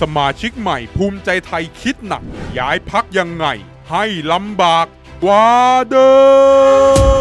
สมาชิกใหม่ภูมิใจไทยคิดหนัก ย้ายพักยังไง ให้ลำบากกว่าเดิม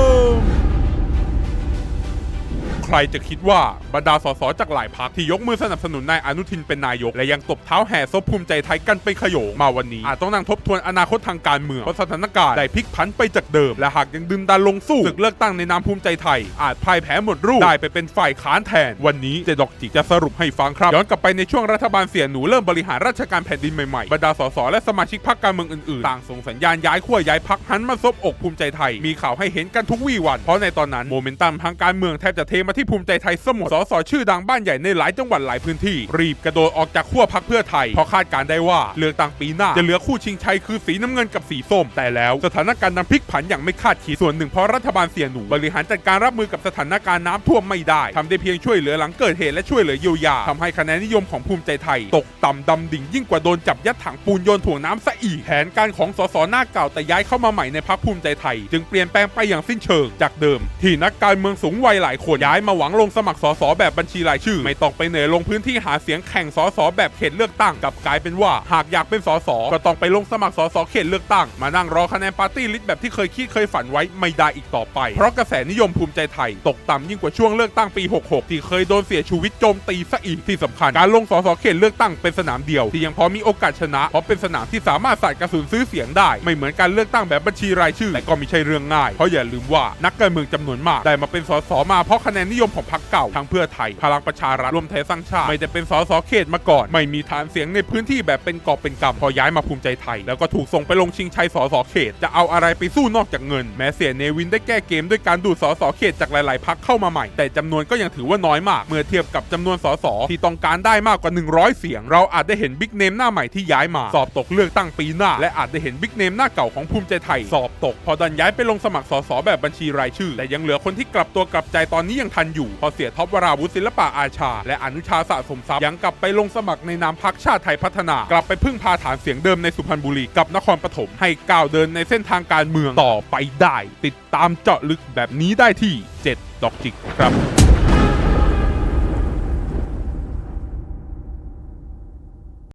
ใครจะคิดว่าบรรดาสสจากหลายพักที่ยกมือสนับสนุนนายอนุทินเป็นนายก และยังตบเท้าแห่ซบภูมิใจไทยกันไปขโยงมาวันนี้ อาจต้องนั่งทบทวนอนาคตทางการเมืองเพราะสถานการณ์ได้พลิกผันไปจากเดิม และหากยังดึงดันลงสู้ศึกเลือกตั้งในนามภูมิใจไทย อาจพ่ายแพ้หมดรูปได้ไปเป็นฝ่ายค้านแทน วันนี้เจดอกจิกจะสรุปให้ฟังครับย้อนกลับไปในช่วงรัฐบาลเสียหนูเริ่มบริหารราชการแผ่นดินใหม่ๆบรรดาสสและสมาชิกพรรคการเมืองอื่นๆต่างส่งสัญญาณย้ายขั้วย้ายพักหันมาซบอกภูมิใจไทย มีข่าวให้เห็นกันทุกวี่วันเพราะในตอนนั้นโมเมนตัมทางการเมืองแทบจะเทมาที่ภูมิใจไทยสมดสสชื่อดังบ้านใหญ่ในหลายจังหวัดหลายพื้นที่ รีบกระโดดออกจากขั้วพักเพื่อไทยเพราะคาดการได้ว่าเลือกตั้งปีหน้าจะเหลือคู่ชิงชัยคือสีน้ำเงินกับสีส้ม แต่แล้วสถานการณ์นั้นพลิกผันอย่างไม่คาดคิดส่วนหนึ่งเพราะรัฐบาลเสียหนูบริหารจัดการรับมือกับสถานการณ์น้ำท่วมไม่ได้ทำได้เพียงช่วยเหลือหลังเกิดเหตุและช่วยเหลือเยียวยาทำให้คะแนนนิยมของภูมิใจไทย ตกต่ำดำดิ่งยิ่งกว่าโดนจับยัดถังปูนโยนถ่วงน้ำซะอีกแผนการของสสหน้าเก่าแต่ย้ายเข้ามาใหม่ในพรรคภูมิใจไทย จึงเปลี่ยนแปลงไปอย่างสิ้นเชิงจากเดิม ที่นักการเมืองสูงวัยหลายคนย้ายมาหวังลงสมัครสสแบบบัญชีรายชื่อ ไม่ต้องไปเหนื่อยลงพื้นที่หาเสียงแข่งสสแบบเขตเลือกตั้งกับกลายเป็นว่า หากอยากเป็นสสก็ต้องไปลงสมัครสสเขตเลือกตั้ง มานั่งรอคะแนนปาร์ตี้ลิสต์แบบที่เคยคิดเคยฝันไว้ไม่ได้อีกต่อไป เพราะกระแสนิยมภูมิใจไทย ตกต่ำยิ่งกว่าช่วงเลือกตั้งปี 66 ที่เคยโดนเสียชูวิทย์โจมตีซะอีกที่สำคัญ การลงสสเขตเลือกตั้งเป็นสนามเดียว ที่ยังพอมีโอกาสชนะเพราะเป็นสนามที่สามารถใส่กระสุนซื้อเสียงได้ ไม่เหมือนการเลือกตั้งแบบบัญชีรายชื่อแต่ก็ไม่ใช่เรื่องง่ายเพราะอย่าลืมว่านักการเมืองจำนวนมากได้มาเป็นสสมาเพราะคะแนนนิยมของพรรคเก่าทั้งเพื่อไทยพลังประชารัฐรวมไทยสร้างชาติไม่ได้เป็นสสเขตมาก่อน ไม่มีฐานเสียงในพื้นที่แบบเป็นกอบเป็นกำพอย้ายมาภูมิใจไทย แล้วก็ถูกส่งไปลงชิงชัยสสเขต จะเอาอะไรไปสู้นอกจากเงิน แม้เสียเนวินได้แก้เกมด้วยการดูดสสเขตจากหลาย ๆพักเข้ามาใหม่ แต่จำนวนก็ยังถือว่าน้อยมาก เมื่อเทียบกับจำนวนสสที่ต้องการได้มากกว่า 100 เสียง เราอาจได้เห็นบิ๊กเนมหน้าใหม่ที่ย้ายมาสอบตกเลือกตั้งปีหน้า และอาจได้เห็นบิ๊กเนมหน้าเก่าของภูมิใจไทย สอบตก พอดันย้ายไปลงสมัครสสแบบบัญชีรายชื่อ แต่ยังเหลือคนที่กลับตัวกลับใจตอนนี้ยังทันอยู่พอเสียท็อปวราวุฒิศิลปะอาชา และอนุชาสะสมทรัพย์ยังกลับไปลงสมัครในนามพักชาติไทยพัฒนา กลับไปพึ่งพาฐานเสียงเดิมในสุพรรณบุรีกับนครปฐมให้ก้าวเดินในเส้นทางการเมืองต่อไปได้ ติดตามเจาะลึกแบบนี้ได้ที่ 7 ดอกจิกครับ